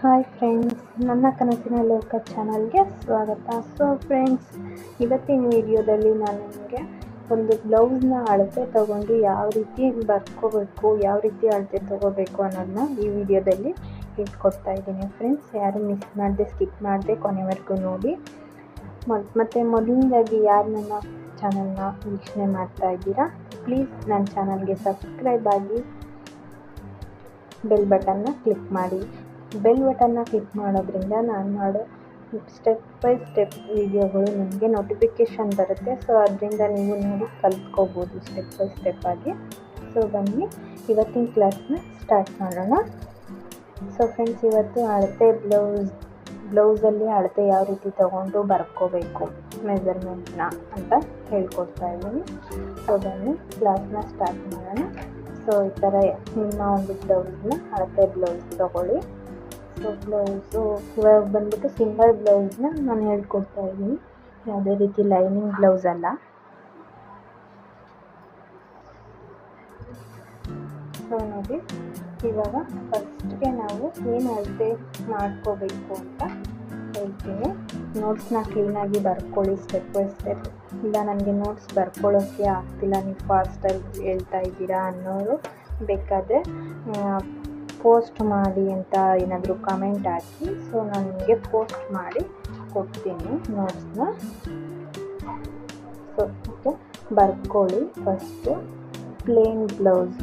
Hi friends ನನ್ನ ಕನಸಿನ ಲೋಕ ಚಾನಲ್ಗೆ ಸ್ವಾಗತ. ಸೊ ಫ್ರೆಂಡ್ಸ್ ಇವತ್ತಿನ ವಿಡಿಯೋದಲ್ಲಿ ನಾನು ನಿಮಗೆ ಒಂದು ಬ್ಲೌಸ್ನ ಅಳತೆ ತೊಗೊಂಡು ಯಾವ ರೀತಿ ಬರ್ಕೋಬೇಕು, ಯಾವ ರೀತಿ ಅಳತೆ ತಗೋಬೇಕು ಅನ್ನೋದನ್ನ ಈ ವಿಡಿಯೋದಲ್ಲಿ ಹೇಳ್ಕೊಡ್ತಾ ಇದ್ದೀನಿ ಫ್ರೆಂಡ್ಸ್ ಯಾರು ಮಿಸ್ ಮಾಡದೆ ಸ್ಕಿಪ್ ಮಾಡದೆ ಕೊನೆವರೆಗೂ ನೋಡಿ. ಮತ್ತು ಮೊದಲನೇದಾಗಿ ಯಾರು ನನ್ನ ಚಾನಲ್ನ ವೀಕ್ಷಣೆ ಮಾಡ್ತಾ ಇದ್ದೀರಾ ಪ್ಲೀಸ್ ನನ್ನ ಚಾನಲ್ಗೆ ಸಬ್ಸ್ಕ್ರೈಬ್ ಆಗಿ ಬೆಲ್ ಬಟನ್ನ ಕ್ಲಿಕ್ ಮಾಡಿ. ಬೆಲ್ ಬಟನ್ನ ಕ್ಲಿಕ್ ಮಾಡೋದ್ರಿಂದ ನಾನು ಮಾಡೋ ಸ್ಟೆಪ್ ಬೈ ಸ್ಟೆಪ್ ವೀಡಿಯೋಗಳು ನಿಮಗೆ ನೋಟಿಫಿಕೇಷನ್ ಬರುತ್ತೆ. ಸೊ ಅದರಿಂದ ನೀವು ನೋಡಿ ಕಲ್ತ್ಕೋಬೋದು ಸ್ಟೆಪ್ ಬೈ ಸ್ಟೆಪ್ ಆಗಿ. ಸೊ ಬನ್ನಿ, ಇವತ್ತಿನ ಕ್ಲಾಸ್ನ ಸ್ಟಾರ್ಟ್ ಮಾಡೋಣ. ಸೊ ಫ್ರೆಂಡ್ಸ್ ಇವತ್ತು ಅಳತೆ ಬ್ಲೌಸ್ ಬ್ಲೌಸಲ್ಲಿ ಅಳತೆ ಯಾವ ರೀತಿ ತೊಗೊಂಡು ಬರ್ಕೋಬೇಕು ಮೆಸರ್ಮೆಂಟ್ನ ಅಂತ ಹೇಳ್ಕೊಡ್ತಾ ಇದ್ದೀನಿ. ಸೊ ಬನ್ನಿ ಕ್ಲಾಸ್ನ ಸ್ಟಾರ್ಟ್ ಮಾಡೋಣ. ಸೊ ಈ ಥರ ನಿಮ್ಮ ಒಂದು ಬ್ಲೌಸ್ನ ಅಳತೆ ಬ್ಲೌಸ್ ತೊಗೊಳ್ಳಿ. ಸೊ ಬ್ಲೌಸು ಇವಾಗ ಬಂದ್ಬಿಟ್ಟು ಸಿಂಗಲ್ ಬ್ಲೌಸ್ನ ನಾನು ಹೇಳ್ಕೊಡ್ತಾ ಇದ್ದೀನಿ. ಯಾವುದೇ ರೀತಿ ಲೈನಿಂಗ್ ಬ್ಲೌಸ್ ಅಲ್ಲ. ಸೊ ನೋಡಿ, ಇವಾಗ ಫಸ್ಟ್ಗೆ ನಾವು ಏನು ಅಳತೆ ಮಾಡ್ಕೋಬೇಕು ಅಂತ ಹೇಳ್ತೀನಿ. ನೋಟ್ಸ್ನ ಕ್ಲೀನಾಗಿ ಬರ್ಕೊಳ್ಳಿ ಸ್ಟೆಪ್ ಬೈ ಸ್ಟೆಪ್ ಇಲ್ಲ ನನಗೆ ನೋಟ್ಸ್ ಬರ್ಕೊಳ್ಳೋಕ್ಕೆ ಆಗ್ತಿಲ್ಲ. ನೀವು ಫಾಸ್ಟಾಗಿ ಹೇಳ್ತಾ ಇದ್ದೀರಾ ಅನ್ನೋರು ಬೇಕಾದರೆ ಪೋಸ್ಟ್ ಮಾಡಿ ಅಂತ ಏನಾದರೂ ಕಮೆಂಟ್ ಹಾಕಿ ಸೊ ನಾನು ನಿಮಗೆ ಪೋಸ್ಟ್ ಮಾಡಿ ಕೊಡ್ತೀನಿ ನೋಟ್ಸ್ನ ಸೊ ಓಕೆ ಬರ್ಕೊಳ್ಳಿ first plain blouse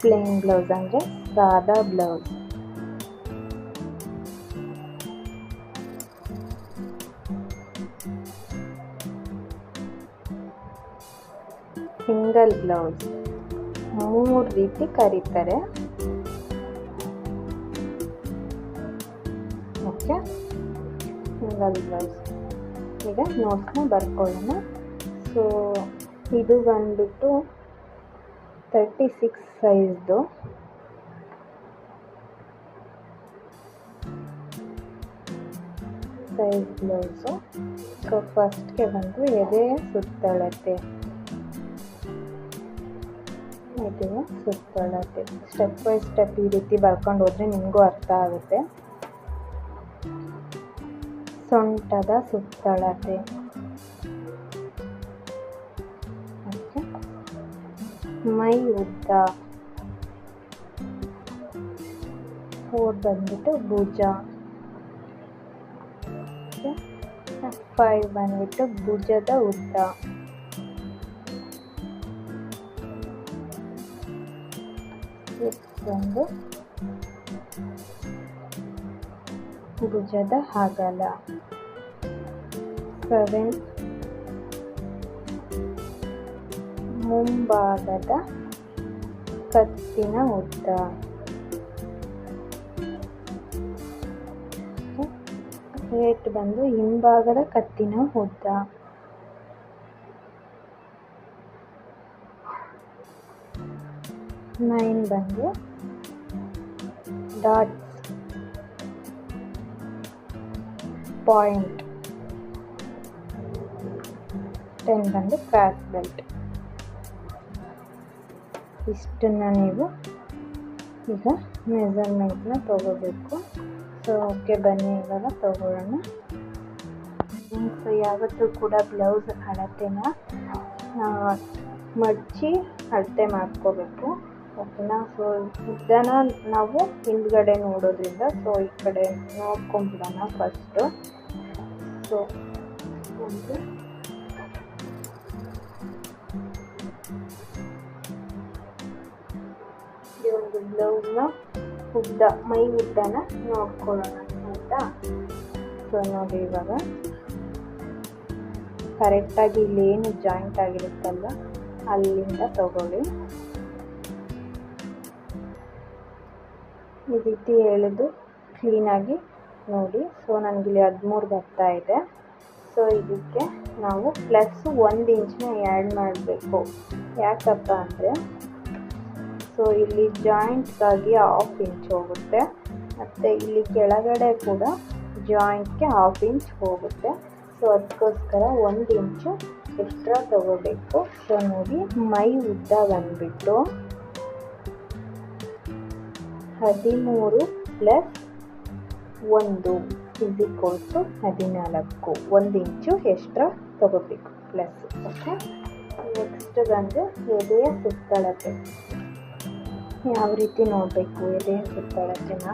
plain blouse ಅಂದರೆ ಸಾದಾ ಬ್ಲೌಸ್ ಸಿಂಗಲ್ ಬ್ಲೌಸ್. ಮೂರು ರೀತಿ ಕರೀತಾರೆ. ಓಕೆ? Single blouse. ಈಗ ನೋಟ್ಸ್ನ ಬರ್ಕೊಳ್ಳೋಣ. ಸೊ ಇದು ಬಂದ್ಬಿಟ್ಟು ತರ್ಟಿ ಸಿಕ್ಸ್ ಸೈಜ್ದು ಸೈಜ್ ಬ್ಲೌಸು ಸೊ ಫಸ್ಟ್ಗೆ ಬಂದು ಎದೆ ಸುತ್ತಳತೆ. ಎದೆ ಸುತ್ತಳತೆ ಸ್ಟೆಪ್ ಬೈ ಸ್ಟೆಪ್ ಈ ರೀತಿ ಬರ್ಕೊಂಡು ಹೋದರೆ ನಿಮಗೂ ಅರ್ಥ ಆಗುತ್ತೆ. ಸೊಂಟದ ಸುತ್ತಳತೆ. ಮೈ ಉದ್ದ ಫೋರ್ ಬಂದ್ಬಿಟ್ಟು ಭುಜ. ಫೈವ್ ಬಂದ್ಬಿಟ್ಟು ಭುಜದ ಉದ್ದ. ಬಂದು ಭುಜದ ಅಗಲ ಸೆವೆನ್ ಮುಂಭಾಗದ ಕತ್ತಿನ ಉದ್ದ. ಏಟ್ ಬಂದು ಹಿಂಭಾಗದ ಕತ್ತಿನ ಉದ್ದ. ನೈನ್ ಬಂದು ಡಾಟ್ ಪಾಯಿಂಟ್ ಟೆನ್ ಬಂದು ಕ್ರಾಸ್ ಬೆಲ್ಟ್. ಇಷ್ಟನ್ನು ನೀವು ಈಗ ಮೆಸರ್ಮೆಂಟ್ನ ತಗೋಬೇಕು. ಸೊ ಓಕೆ ಬನ್ನಿ, ಇವಾಗ ತಗೊಳ್ಳೋಣ ಸೊ ಯಾವತ್ತೂ ಕೂಡ ಬ್ಲೌಸ್ ಅಳತೆನ ಮಡಚಿ ಅಳತೆ ಮಾಡ್ಕೋಬೇಕು. ಓಕೆನಾ ಸೊ ಉದ್ದನ ನಾವು ಹಿಂದ್ಗಡೆ ನೋಡೋದ್ರಿಂದ ಸೊ ಈ ಕಡೆ ನೋಡ್ಕೊಂಬಿಡೋಣ ಫಸ್ಟು ಸೊ ಒಂದು. ಒಂದು ಬ್ಲೌಸ್ನ ಉದ್ದ, ಮೈ ಉದ್ದನ ನೋಡ್ಕೊಳ್ಳೋಣ, ಆಯಿತಾ? ಸೊ ನೋಡಿ ಇವಾಗ. ಕರೆಕ್ಟಾಗಿ ಇಲ್ಲೇನು ಜಾಯಿಂಟ್ ಆಗಿರುತ್ತಲ್ಲ, ಅಲ್ಲಿಂದ ತಗೊಳ್ಳಿ. ಈ ರೀತಿ ಎಳೆದು ಕ್ಲೀನಾಗಿ ನೋಡಿ. ಸೊ ನನಗಿಲ್ಲಿ ಹದಿಮೂರು ಬರ್ತಾ ಇದೆ. ಸೊ ಇದಕ್ಕೆ ನಾವು ಪ್ಲಸ್ ಒಂದು ಇಂಚನ್ನ ಆ್ಯಡ್ ಮಾಡಬೇಕು. ಯಾಕಪ್ಪ ಅಂದರೆ ಸೊ ಇಲ್ಲಿ ಜಾಯಿಂಟ್ಗಾಗಿ ಹಾಫ್ ಇಂಚ್ ಹೋಗುತ್ತೆ. ಮತ್ತು ಇಲ್ಲಿ ಕೆಳಗಡೆ ಕೂಡ ಜಾಯಿಂಟ್ಗೆ ಹಾಫ್ ಇಂಚ್ ಹೋಗುತ್ತೆ. ಸೊ ಅದಕ್ಕೋಸ್ಕರ ಒಂದು ಇಂಚು ಎಕ್ಸ್ಟ್ರಾ ತಗೋಬೇಕು. ಸೊ ನೋಡಿ, ಮೈ ಉದ್ದ ಬಂದ್ಬಿಟ್ಟು. ಹದಿಮೂರು ಪ್ಲಸ್ ಒಂದು ಟು ಹದಿನಾಲ್ಕು. ಒಂದು ಇಂಚು ಎಕ್ಸ್ಟ್ರಾ ತಗೋಬೇಕು. ಪ್ಲಸ್ ಓಕೆ ನೆಕ್ಸ್ಟ್ ಬಂದು ಎದೆಯ ಸುತ್ತಳತೆ. ಯಾವ ರೀತಿ ನೋಡಬೇಕು ಎದೆಯ ಸುತ್ತಳತೆನ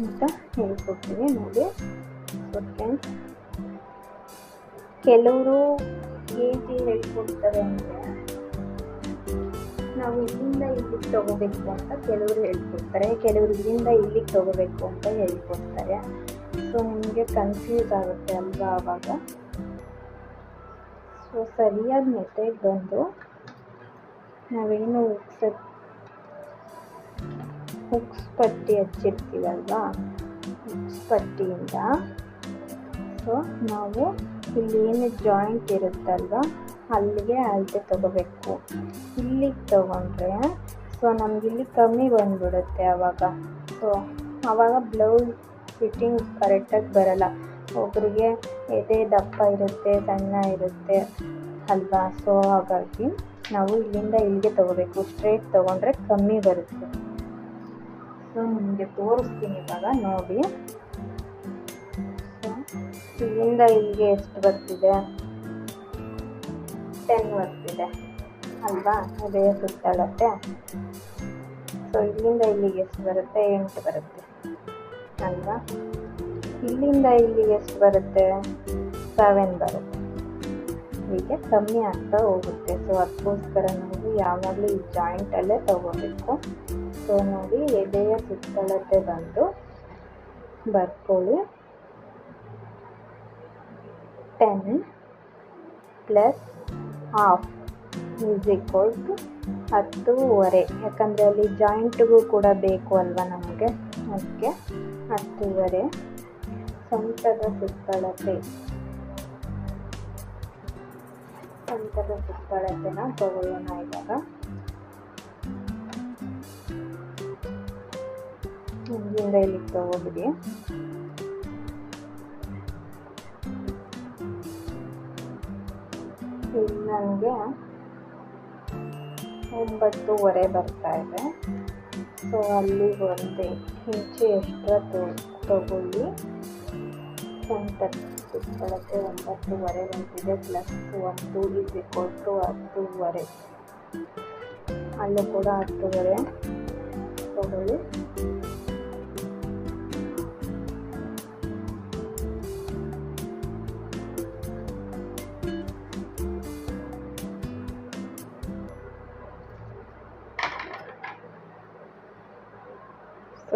ಅಂತ ಹೇಳ್ಕೊಡ್ತೀನಿ. ನೋಡಿ ಫ್ರೆಂಡ್ಸ್ ಕೆಲವರು ಹೇಗೆ ಹೇಳ್ಕೊಡ್ತಾರೆ ಅಂದರೆ ನಾವು ಇಲ್ಲಿಂದ ಇಲ್ಲಿಗೆ ತಗೋಬೇಕು ಅಂತ ಕೆಲವರು ಹೇಳ್ಕೊಡ್ತಾರೆ. ಕೆಲವರು ಇಲ್ಲಿಂದ ಇಲ್ಲಿಗೆ ತಗೋಬೇಕು ಅಂತ ಹೇಳ್ಕೊಡ್ತಾರೆ. ಸೊ ನಿಮಗೆ ಕನ್ಫ್ಯೂಸ್ ಆಗುತ್ತೆ ಅಲ್ವಾ ಆವಾಗ? ಸೊ ಸರಿಯಾದ ಮೆಥಡ್ ಬಂದು ನಾವೇನು ಹುಕ್ಸ್ ಹುಕ್ಸ್ ಪಟ್ಟಿ ಹಚ್ಚಿರ್ತೀವಲ್ವಾ ಹುಕ್ಸ್ ಪಟ್ಟಿಯಿಂದ. ಸೊ ನಾವು ಇಲ್ಲಿ ಏನು ಜಾಯಿಂಟ್ ಇರುತ್ತಲ್ವ? ಅಲ್ಲಿಗೆ ಅಳತೆ ತಗೋಬೇಕು. ಇಲ್ಲಿಗೆ ತಗೊಂಡ್ರೆ ಸೊ ನಮ್ಗೆ ಇಲ್ಲಿ ಕಮ್ಮಿ ಬಂದ್ಬಿಡುತ್ತೆ ಆವಾಗ ಸೊ ಆವಾಗ ಬ್ಲೌಸ್ ಫಿಟ್ಟಿಂಗ್ ಕರೆಕ್ಟಾಗಿ ಬರಲ್ಲ. ಒಬ್ಬರಿಗೆ ಎದೆ ದಪ್ಪ ಇರುತ್ತೆ, ಸಣ್ಣ ಇರುತ್ತೆ ಅಲ್ವಾ? ಸೊ ಹಾಗಾಗಿ ನಾವು ಇಲ್ಲಿಂದ ಇಲ್ಲಿಗೆ ತಗೋಬೇಕು. ಸ್ಟ್ರೇಟ್ ತೊಗೊಂಡ್ರೆ ಕಮ್ಮಿ ಬರುತ್ತೆ. ಸೊ ನಿಮಗೆ ತೋರಿಸ್ತೀನಿ ಇವಾಗ, ನೋಡಿ. ಸೊ ಇಲ್ಲಿಂದ ಇಲ್ಲಿಗೆ ಎಷ್ಟು ಬರ್ತಿದೆ? ಟೆನ್ ಬರ್ತಿದೆ ಅಲ್ವಾ? ಅದೇ ಸುತ್ತಾಡುತ್ತೆ ಸೊ ಇಲ್ಲಿಂದ ಇಲ್ಲಿಗೆ ಎಷ್ಟು ಬರುತ್ತೆ? ಎಂಟು ಬರುತ್ತೆ. ಅಲ್ವಾ? ಇಲ್ಲಿಂದ ಇಲ್ಲಿಗೆ ಎಷ್ಟು ಬರುತ್ತೆ? ಸೆವೆನ್ ಬರುತ್ತೆ. ಹೀಗೆ ಕಮ್ಮಿ ಆಗ್ತಾ ಹೋಗುತ್ತೆ. ಸೊ ಅದಕ್ಕೋಸ್ಕರ ನಾವು ಯಾವಾಗಲೂ ಈ ಜಾಯಿಂಟಲ್ಲೇ ತೊಗೋಬೇಕು. ಸೊ ನೋಡಿ, ಎದೆಯ ಸುತ್ತಳತೆ ಬಂದು ಬರ್ಕೊಳ್ಳಿ. Ten plus half is equal to ಹತ್ತೂವರೆ. ಯಾಕಂದರೆ ಅಲ್ಲಿ ಜಾಯಿಂಟ್ಗೂ ಕೂಡ ಬೇಕು ಅಲ್ವಾ ನಮಗೆ? ಅದಕ್ಕೆ ಹತ್ತೂವರೆ. ಸಂತದ ಸುತ್ತಳತೆ. ಸಂತದ ಸುತ್ತಳತೆನ ತಗೊಳ್ಳೋಣ ಇವಾಗ. ಇಲ್ಲಿ ತಗೋಬಿಡಿ ನನಗೆ ಒಂಬತ್ತೂವರೆ ಬರ್ತಾ ಇದೆ. ಸೊ ಅಲ್ಲಿ ಒಂದು ಇಂಚು ಎಕ್ಸ್ಟ್ರಾ ತಗೊಳ್ಳಿ. ಸುತ್ತಳತೆ ಒಂಬತ್ತೂವರೆ ಬಂದಿದೆ ಪ್ಲಸ್ ಒಂದು ಇಲ್ಲಿ ಕೊಟ್ಟು ಹತ್ತೂವರೆ. ಅಲ್ಲೂ ಕೂಡ ಹತ್ತುವರೆ ತಗೊಳ್ಳಿ.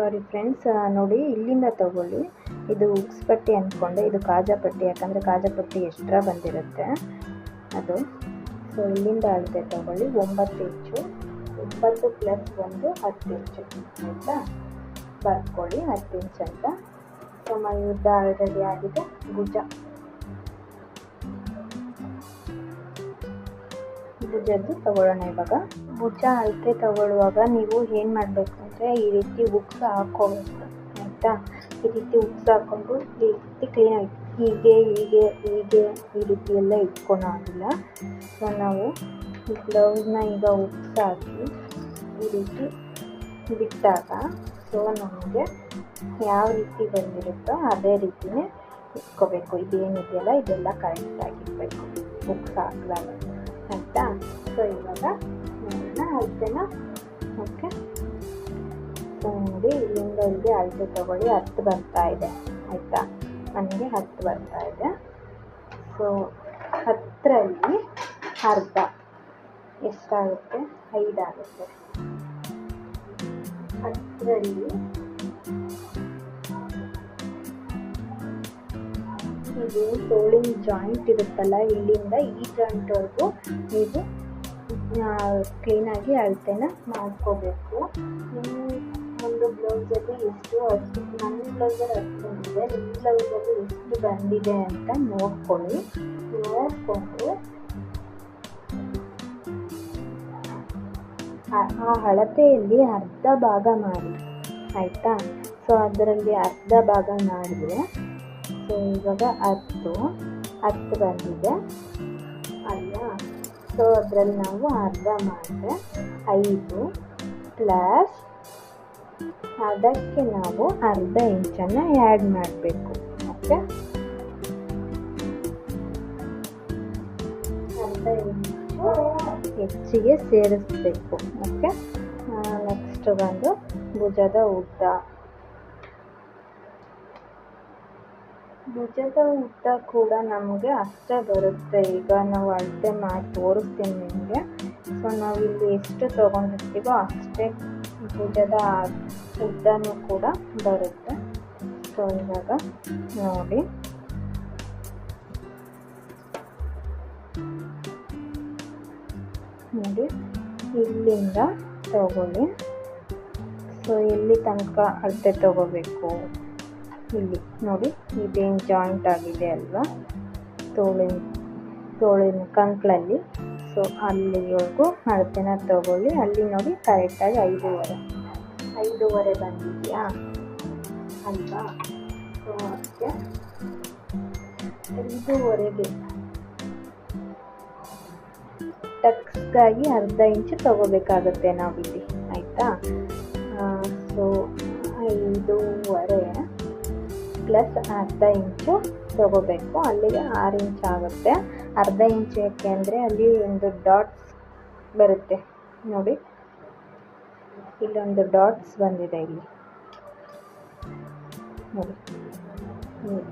ಸಾರಿ ಫ್ರೆಂಡ್ಸ್ ನೋಡಿ ಇಲ್ಲಿಂದ ತಗೊಳ್ಳಿ. ಇದು ಉಕ್ಸ್ ಪಟ್ಟಿ ಅಂದ್ಕೊಂಡೆ. ಇದು ಕಾಜಾ ಪಟ್ಟಿ, ಯಾಕಂದರೆ ಕಾಜಾ ಪಟ್ಟಿ ಎಕ್ಸ್ಟ್ರಾ ಬಂದಿರುತ್ತೆ ಅದು. ಸೊ ಇಲ್ಲಿಂದ ಅಳತೆ ತಗೊಳ್ಳಿ. ಒಂಬತ್ತು ಇಂಚು ಇಪ್ಪತ್ತು ಪ್ಲಸ್ ಒಂದು ಹತ್ತು ಇಂಚು ಆಯಿತಾ? ಬರ್ಕೊಳ್ಳಿ, ಹತ್ತು ಇಂಚು ಅಂತ. ಸೊ ಮೈ ಉದ್ದ ಆಲ್ರೆಡಿ ಆಗಿದೆ. ಭುಜ. ಭುಜದ್ದು ತಗೊಳ್ಳೋಣ ಇವಾಗ. ಭುಜ ಅಳತೆ ತಗೊಳ್ಳುವಾಗ ನೀವು ಏನು ಮಾಡಬೇಕು? ಅಂದರೆ ಈ ರೀತಿ ಉಕ್ಸ್ ಹಾಕ್ಕೋಬೇಕು ಆಯಿತಾ? ಈ ರೀತಿ ಉಕ್ಸ್ ಹಾಕ್ಕೊಂಡು ಈ ರೀತಿ ಕ್ಲೀನಾಗಿ ಹೀಗೆ ಹೀಗೆ ಹೀಗೆ ಈ ರೀತಿ ಎಲ್ಲ ಇಟ್ಕೊಳೋದಿಲ್ಲ ಸೊ ನಾವು ಈ ಬ್ಲೌಸ್ನ ಈಗ ಉಕ್ಸ್ ಹಾಕಿ ಈ ರೀತಿ ಬಿಟ್ಟಾಗ ಸೊ ನಮಗೆ ಯಾವ ರೀತಿ ಬಂದಿರುತ್ತೋ ಅದೇ ರೀತಿಯೇ ಇಟ್ಕೋಬೇಕು. ಇದೇನಿದೆಯಲ್ಲ, ಇದೆಲ್ಲ ಕರೆಕ್ಟಾಗಿರಬೇಕು ಉಕ್ಸ್ ಹಾಕಿದಾಗ. ಆಯಿತಾ? ಸೊ ಇವಾಗ ಅಳತೆನ ಓಕೆ? ನೋಡಿ ಇಲ್ಲಿಂದ ಇಲ್ಲಿಗೆ ಅಳತೆ ತಗೊಳ್ಳಿ, ಹತ್ತು ಬರ್ತಾ ಇದೆ. ಆಯಿತಾ? ನನಗೆ ಹತ್ತು ಬರ್ತಾ ಇದೆ. ಸೊ ಹತ್ತರಲ್ಲಿ ಅರ್ಧ. ಎಷ್ಟಾಗುತ್ತೆ? ಐದಾಗುತ್ತೆ ಹತ್ತರಲ್ಲಿ ಇದು ತೋಳಿನ ಜಾಯಿಂಟ್ ಇರುತ್ತಲ್ಲ, ಇಲ್ಲಿಂದ ಈ ಜಾಯಿಂಟ್ವರೆಗೂ ನೀವು ಕ್ಲೀನಾಗಿ ಅಳತೆನ ಮಾಡ್ಕೋಬೇಕು. ಒಂದು ಬ್ಲೌಸಲ್ಲಿ ಎಷ್ಟು ಅಷ್ಟು, ನನ್ನ ಬ್ಲೌಸಲ್ಲಿ ಅಷ್ಟು ಬಂದಿದೆ, ನಿಮ್ಮ ಬ್ಲೌಸಲ್ಲಿ ಎಷ್ಟು ಬಂದಿದೆ ಅಂತ ನೋಡ್ಕೊಳ್ಳಿ. ನೋಡಿಕೊಂಡು. ಆ ಅಳತೆಯಲ್ಲಿ ಅರ್ಧ ಭಾಗ ಮಾಡಿ, ಆಯಿತಾ? ಸೊ ಅದರಲ್ಲಿ ಅರ್ಧ ಭಾಗ ಮಾಡಿದರೆ ಸೊ ಇವಾಗ ಹತ್ತು ಹತ್ತು ಬಂದಿದೆ. ಅಲ್ಲ ಸೊ ಅದರಲ್ಲಿ ನಾವು ಅರ್ಧ ಮಾಡಿದ್ರೆ ಐದು ಪ್ಲಸ್ ಅದಕ್ಕೆ ನಾವು ಅರ್ಧ ಇಂಚನ್ನು ಆ್ಯಡ್ ಮಾಡಬೇಕು. ಓಕೆ? ಅರ್ಧ ಇಂಚು ಹೆಚ್ಚಿಗೆ ಸೇರಿಸ್ಬೇಕು. ಓಕೆ? ನೆಕ್ಸ್ಟ್ ಬಂದು ಭುಜದ ಉದ್ದ. ಭುಜದ ಉದ್ದ ಕೂಡ ನಮಗೆ ಅಷ್ಟೇ ಬರುತ್ತೆ. ಈಗ ನಾವು ಅಳತೆ ಮಾಡಿ ತೋರಿಸ್ತೀನಿ ನಿಮಗೆ. ಸೊ ನಾವು ಇಲ್ಲಿ ಎಷ್ಟು ತೊಗೊಂಡಿರ್ತೀವೋ ಅಷ್ಟೇ ಭುಜದ ಉದ್ದನೂ ಕೂಡ ಬರುತ್ತೆ. ಸೊ ಇವಾಗ ನೋಡಿ. ನೋಡಿ, ಇಲ್ಲಿಂದ ತಗೊಳ್ಳಿ. ಸೊ ಇಲ್ಲಿ ತನಕ ಅಳತೆ ತಗೋಬೇಕು? ಇಲ್ಲಿ, ನೋಡಿ, ಇದೇನು ಜಾಯಿಂಟ್ ಆಗಿದೆ ಅಲ್ವಾ? ತೋಳಿನ ತೋಳಿನ ಕಂಕ್ಳಲ್ಲಿ. ಸೊ ಅಲ್ಲಿವರೆಗೂ ಅಳತೆನ ತಗೊಳ್ಳಿ. ಅಲ್ಲಿ ನೋಡಿ ಕರೆಕ್ಟಾಗಿ ಐದೂವರೆ. ಐದೂವರೆ ಬಂದಿದೆಯಾ? ಅಲ್ವಾ? ಸೊ ಅದಕ್ಕೆ ಐದೂವರೆಗೆ ಟಕ್ಸ್ಗಾಗಿ ಅರ್ಧ ಇಂಚು ತಗೋಬೇಕಾಗುತ್ತೆ ನಾವಿಲ್ಲಿ, ಆಯಿತಾ? ಸೊ ಐದೂವರೆ ಪ್ಲಸ್ ಅರ್ಧ ಇಂಚು ತಗೋಬೇಕು. ಅಲ್ಲಿಗೆ ಆರು ಇಂಚು ಆಗುತ್ತೆ. ಅರ್ಧ ಇಂಚು ಯಾಕೆ ಅಂದರೆ ಅಲ್ಲಿ ಒಂದು ಡಾಟ್ಸ್ ಬರುತ್ತೆ. ನೋಡಿ ಇಲ್ಲೊಂದು ಡಾಟ್ಸ್ ಬಂದಿದೆ ಇಲ್ಲಿ.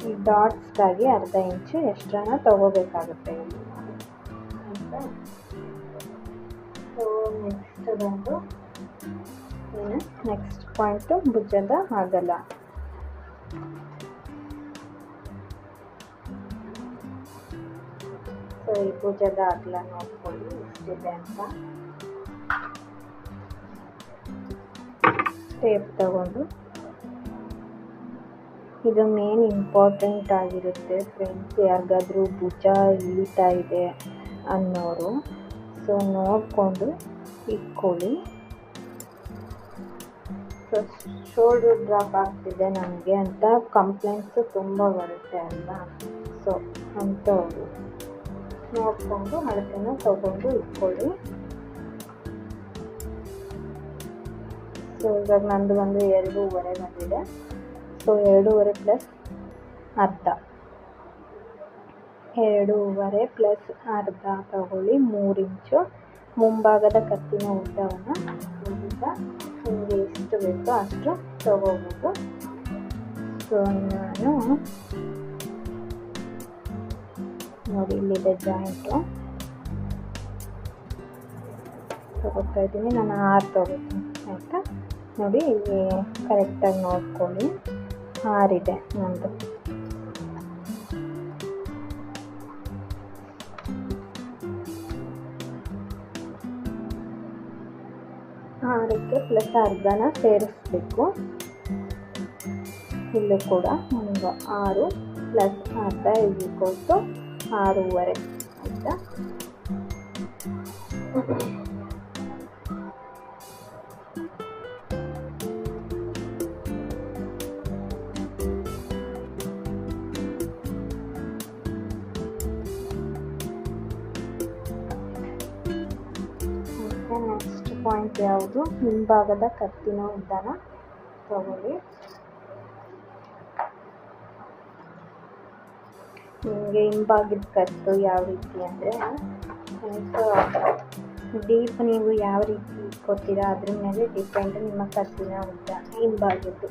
ಈ ಡಾಟ್ಸ್ಗಾಗಿ ಅರ್ಧ ಇಂಚು ಎಕ್ಸ್ಟ್ರಾನ ತಗೋಬೇಕಾಗುತ್ತೆ ಇಲ್ಲಿ. ಸೊ ನೆಕ್ಸ್ಟ್ ಬಂದು ಏನು? ನೆಕ್ಸ್ಟ್ ಪಾಯಿಂಟು ಭುಜದ ಆಗಲ್ಲ ಸೊ ಈ ಭುಜದ ಅಗಲ ನೋಡ್ಕೊಳ್ಳಿ, ಎಷ್ಟಿದೆ ಅಂತ. ಟೇಪ್ ತಗೊಂಡು. ಇದು ಮೇನ್ ಇಂಪಾರ್ಟೆಂಟ್ ಆಗಿರುತ್ತೆ ಫ್ರೆಂಡ್ಸ್ ಯಾರಿಗಾದ್ರೂ ಭುಜ ಇಳಿತಾ ಇದೆ ಅನ್ನೋರು. ಸೊ ನೋಡಿಕೊಂಡು ಇಟ್ಕೊಳ್ಳಿ. ಶೋಲ್ಡರ್ ಡ್ರಾಪ್ ಆಗ್ತಿದೆ ನನಗೆ ಅಂತ ಕಂಪ್ಲೇಂಟ್ಸು ತುಂಬ ಬರುತ್ತೆ ಅಲ್ವಾ? ಸೊ ಅಂಥವ್ರು. ನೋಡಿಕೊಂಡು ಅಳತೆನ ತಗೊಂಡು ಇಟ್ಕೊಳ್ಳಿ. ಸೊ ಇವಾಗ ನಂದು ಬಂದು ಎರಡೂವರೆ ಬಂದಿದೆ. ಸೊ ಎರಡೂವರೆ ಪ್ಲಸ್ ಅರ್ಧ. ಎರಡೂವರೆ ಪ್ಲಸ್ ಅರ್ಧ ತಗೊಳ್ಳಿ ಮೂರು ಇಂಚು ಮುಂಭಾಗದ ಕತ್ತಿನ ಉದ್ದವನ್ನು ಈಗ ನಿಮಗೆ ಎಷ್ಟು ಬೇಕೋ ಅಷ್ಟು ತಗೋಬೋದು. ಸೊ ನಾನು ನೋಡಿ ಇಲ್ಲಿದೆ ಜಾಯಿಂಟು ತಗೋತಾ ಇದ್ದೀನಿ. ನಾನು ಆರು ತಗೋತೀನಿ. ಆಯಿತಾ? ನೋಡಿ ಕರೆಕ್ಟಾಗಿ ನೋಡ್ಕೊಳ್ಳಿ. ಆರಿದೆ ನಂದು. ಆರಕ್ಕೆ ಪ್ಲಸ್ ಅರ್ಧನ ಸೇರಿಸ್ಬೇಕು. ಇಲ್ಲೂ ಕೂಡ ಒಂದು ಆರು ಪ್ಲಸ್ ಅರ್ಧ ಇಸ್ಕೊಟ್ಟು ಆರೂವರೆ. ಆಯಿತಾ? ಯಾವುದು? ಹಿಂಭಾಗದ ಕತ್ತಿನ ಉದ್ದನ ತಗೊಳ್ಳಿ. ನಿಮಗೆ ಹಿಂಭಾಗದ ಕತ್ತು ಯಾವ ರೀತಿ ಅಂದರೆ ಡೀಪ್ ನೀವು ಯಾವ ರೀತಿ ಇಟ್ಕೋತೀರಾ ಅದ್ರ ಮೇಲೆ ಡಿಪೆಂಡ್ ನಿಮ್ಮ ಕತ್ತಿನ ಉದ್ದ ಹಿಂಭಾಗದ್ದು.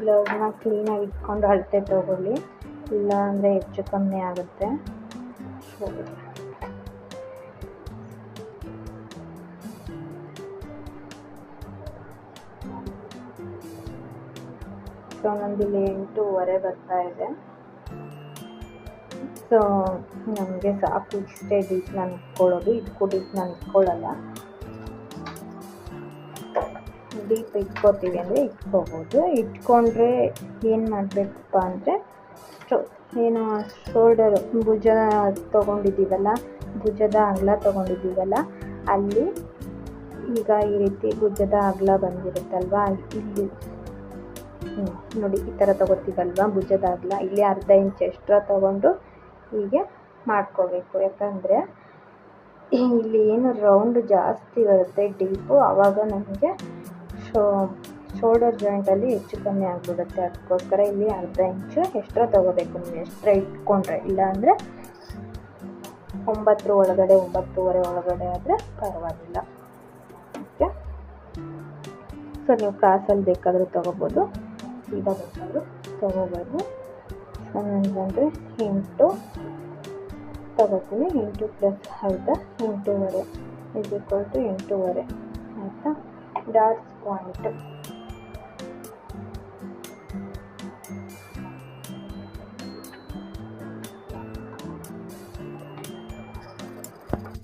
ಗ್ಲೌಸ್ನ ಕ್ಲೀನಾಗಿ ಇಟ್ಕೊಂಡು ಅಳತೆ ತಗೊಳ್ಳಿ. ಇಲ್ಲ ಅಂದರೆ ಹೆಚ್ಚು ಕಮ್ಮಿ ಆಗುತ್ತೆ. ಸೊ ನಂದಿಲ್ಲಿ ಎಂಟೂವರೆ ಬರ್ತಾ ಇದೆ. ಸೊ ನಮಗೆ ಸಾಕು. ಇಷ್ಟೇ ಡೀಪ್ ನಾನು ಇಟ್ಕೊಳ್ಳೋದು. ಇದಕ್ಕೂ ನಾನು ಇಟ್ಕೊಳ್ಳಲ್ಲ. ಡೀಪ್ ಇಟ್ಕೋತೀವಿ ಅಂದರೆ ಇಟ್ಕೋಬೋದು. ಇಟ್ಕೊಂಡ್ರೆ ಏನು ಮಾಡಬೇಕಪ್ಪ ಅಂದರೆ ಸ್ಟೋ ಏನು ಶೋಲ್ಡರ್ ಭುಜ ತೊಗೊಂಡಿದ್ದೀವಲ್ಲ? ಭುಜದ ಅಗಲ ತೊಗೊಂಡಿದ್ದೀವಲ್ಲ? ಅಲ್ಲಿ ಈಗ ಈ ರೀತಿ ಭುಜದ ಅಗಲ ಬಂದಿರುತ್ತಲ್ವಾ? ಇಲ್ಲಿ ನೋಡಿ, ಈ ಥರ ತೊಗೋತೀವಲ್ವ? ಭುಜದ ಅಗಲ ಇಲ್ಲಿ ಅರ್ಧ ಇಂಚ್ ಎಕ್ಸ್ಟ್ರಾ ತೊಗೊಂಡು ಹೀಗೆ ಮಾಡ್ಕೋಬೇಕು. ಯಾಕಂದರೆ ಇಲ್ಲಿ ಏನು ರೌಂಡ್ ಜಾಸ್ತಿ ಬರುತ್ತೆ ಡೀಪು ಆವಾಗ ನಮಗೆ ಶೋ ಶೋಲ್ಡರ್ ಜಾಯಿಂಟಲ್ಲಿ ಹೆಚ್ಚು ಕಮ್ಮಿ ಆಗಿಬಿಡುತ್ತೆ. ಅದಕ್ಕೋಸ್ಕರ ಇಲ್ಲಿ ಅರ್ಧ ಇಂಚು ಎಕ್ಸ್ಟ್ರಾ ತೊಗೋಬೇಕು ನೀವು. ಎಕ್ಸ್ಟ್ರಾ ಇಟ್ಕೊಂಡ್ರೆ. ಇಲ್ಲಾಂದರೆ ಒಂಬತ್ತರ ಒಳಗಡೆ, ಒಂಬತ್ತುವರೆ ಒಳಗಡೆ ಆದರೆ ಪರವಾಗಿಲ್ಲ. ಓಕೆ ಸೊ ನೀವು ಕ್ರಾಸಲ್ಲಿ ಬೇಕಾದರೂ ತೊಗೋಬೋದು. ಸೀದಾ ಬೇಕಾದರೂ ತೊಗೋಬೋದು ನನಗಂದರೆ ಎಂಟು. ತಗೋತೀನಿ. ಎಂಟು ಪ್ಲಸ್ ಐದು ಎಂಟೂವರೆ. ಇಸ್ ಈಕ್ವಲ್ ಟು ಎಂಟೂವರೆ. ಆಯಿತಾ? ಡಾಟ್ಸ್ ಪಾಯಿಂಟ್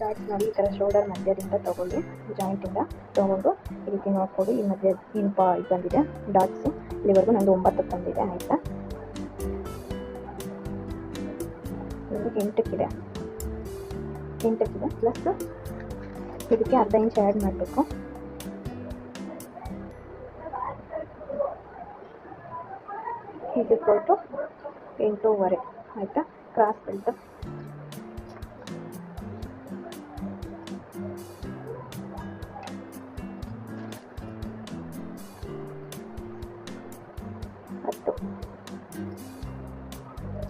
ಡಾಟ್ಸ್ ನೋಡಿ ಈ ಥರ ಶೋಲ್ಡರ್ ಮಧ್ಯದಿಂದ ತೊಗೊಳ್ಳಿ. ಜಾಯಿಂಟಿಂದ ತೊಗೊಂಡು, ಈ ರೀತಿ ನೋಡ್ಕೊಳ್ಳಿ ಈ ಮಧ್ಯ ಇದು ಬಂದಿದೆ. ಡಾಟ್ಸು ಇಲ್ಲಿವರೆಗೂ ನಂದು ಒಂಬತ್ತು ಬಂದಿದೆ ಆಯಿತಾ? ಇದು ಎಂಟಕ್ಕಿದೆ. ಎಂಟಕ್ಕಿದೆ ಪ್ಲಸ್ ಇದಕ್ಕೆ ಅರ್ಧ ಇಂಚ್ ಆ್ಯಡ್ ಮಾಡಬೇಕು. ಇದು ಕೊಟ್ಟು ಎಂಟೂವರೆ, ಆಯಿತಾ? ಕ್ರಾಸ್ ಬೆಲ್ಟ್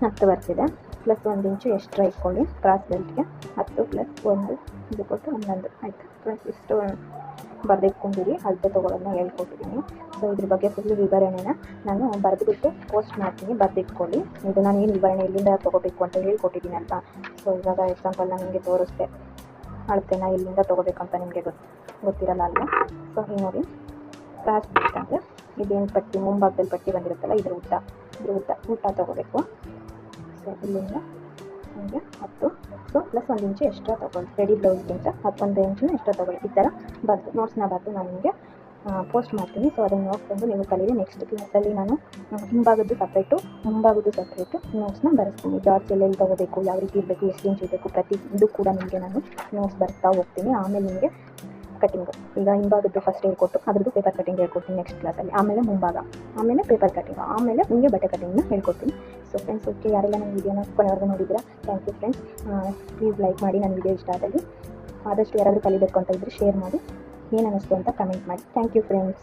ಹತ್ತು ಬರ್ತಿದೆ. ಪ್ಲಸ್ ಒಂದು ಇಂಚು ಎಕ್ಸ್ಟ್ರಾ ಇಟ್ಕೊಳ್ಳಿ ಕ್ರಾಸ್ ಬೆಲ್ಟ್ಗೆ ಹತ್ತು ಪ್ಲಸ್ ಒಂದು ಇದು ಕೊಟ್ಟು ಹನ್ನೊಂದು. ಆಯಿತು? ಪ್ಲಸ್ ಇಷ್ಟು ಬರೆದಿಟ್ಕೊಂಡಿರಿ. ಅಳತೆ ತೊಗೊಳೋದನ್ನ ಹೇಳ್ಕೊಟ್ಟಿದ್ದೀನಿ ಸೊ ಇದ್ರ ಬಗ್ಗೆ ಫುಲ್ ವಿವರಣೆನ ನಾನು ಬರೆದುಬಿಟ್ಟು ಪೋಸ್ಟ್ ಮಾಡ್ತೀನಿ. ಬರೆದಿಟ್ಕೊಳ್ಳಿ. ಇದು ನಾನು ಏನು ವಿವರಣೆ ಇಲ್ಲಿಂದ ತೊಗೋಬೇಕು ಅಂತ ಹೇಳ್ಕೊಟ್ಟಿದ್ದೀನಿ ಅಲ್ವಾ ಸೊ ಇವಾಗ ಎಕ್ಸಾಂಪಲ್ ನಾನು ನಿಮಗೆ ತೋರಿಸ್ದೆ. ಅಳತೆನ ಇಲ್ಲಿಂದ ತೊಗೋಬೇಕಂತ ನಿಮಗೆ ಗೊತ್ತು ಗೊತ್ತಿರಲ್ಲ ಅಲ್ವಾ? ಸೊ ಹೀಗೆ ನೋಡಿ. ಕ್ರಾಸ್ ಬೆಲ್ಟ್ ಅಂದರೆ ಇದೇನು ಪಟ್ಟಿ, ಮುಂಭಾಗದಲ್ಲಿ ಪಟ್ಟಿ ಬಂದಿರುತ್ತಲ್ಲ, ಇದ್ರ ಊಟ ಇದ್ರ ಊಟ ಊಟ ತೊಗೋಬೇಕು. ಇಲ್ಲಿಂದ ನಿಮಗೆ ಹತ್ತು. ಸೊ ಪ್ಲಸ್ ಒಂದು ಇಂಚು ಎಕ್ಸ್ಟ್ರಾ ತೊಗೊಳ್ಳಿ. ರೆಡಿ ಬ್ಲೌಸ್ಗಿಂತ ಹತ್ತೊಂದು ಇಂಚು ಎಕ್ಸ್ಟ್ರಾ ತೊಗೊಳ್ಳಿ. ಈ ಥರ ಬರೆದು ನೋಟ್ಸ್ನ ಬರೆದು ನಾನು ನಿಮಗೆ ಪೋಸ್ಟ್ ಮಾಡ್ತೀನಿ. ಸೊ ಅದನ್ನು ನೋಡ್ಕೊಂಡು ನೀವು ಕಲೀರಿ. ನೆಕ್ಸ್ಟ್ ಕ್ಲಾಸಲ್ಲಿ ನಾನು ಹಿಂಭಾಗದ್ದು ಸಪ್ರೇಟು ಮುಂಭಾಗದ್ದು ಸಪ್ರೇಟು ನೋಟ್ಸ್ನ ಬರೆಸ್ತೀನಿ. ಜಾರ್ಜ್ ಎಲ್ಲೆಲ್ಲಿ ತೊಗೋಬೇಕು, ಯಾವ ರೀತಿ ಇರಬೇಕು, ಎಷ್ಟು ಇಂಚ್ ಇರಬೇಕು, ಪ್ರತಿ ಇದು ಕೂಡ ನಿಮಗೆ ನಾನು ನೋಟ್ಸ್ ಬರ್ತಾ ಹೋಗ್ತೀನಿ. ಆಮೇಲೆ ನಿಮಗೆ ಕಟಿಂಗು ಈಗ ಹಿಂಭಾಗದ್ದು ಫಸ್ಟ್ ಹೇಳ್ಕೊಟ್ಟು ಅದ್ರದ್ದು ಪೇಪರ್ ಕಟಿಂಗ್ ಹೇಳ್ಕೊಡ್ತೀನಿ ನೆಕ್ಸ್ಟ್ ಕ್ಲಾಸಲ್ಲಿ ಆಮೇಲೆ ಮುಂಭಾಗ, ಆಮೇಲೆ ಪೇಪರ್ ಕಟಿಂಗ್ ಆಮೇಲೆ ನಿಮಗೆ ಬಟ್ಟೆ ಕಟಿಂಗ್ನ ಹೇಳ್ಕೊಡ್ತೀನಿ. ಸೊ ಫ್ರೆಂಡ್ಸ್, ಓಕೆ, ಯಾರೆಲ್ಲ ನನ್ನ ವೀಡಿಯೋನ ಕೊನೆವರೆಗೂ ನೋಡಿದ್ದೀರಾ thank you friends please like ಮಾಡಿ ನನ್ನ ವೀಡಿಯೋ ಇಷ್ಟ ಆದಲ್ಲಿ ಆದಷ್ಟು ಯಾರಾದರೂ ಕಲಿಬೇಕು ಅಂತ ಇದ್ದರೆ ಶೇರ್ ಮಾಡಿ, ಏನು ಅನ್ನಿಸ್ತು ಅಂತ ಕಮೆಂಟ್ ಮಾಡಿ. Thank you friends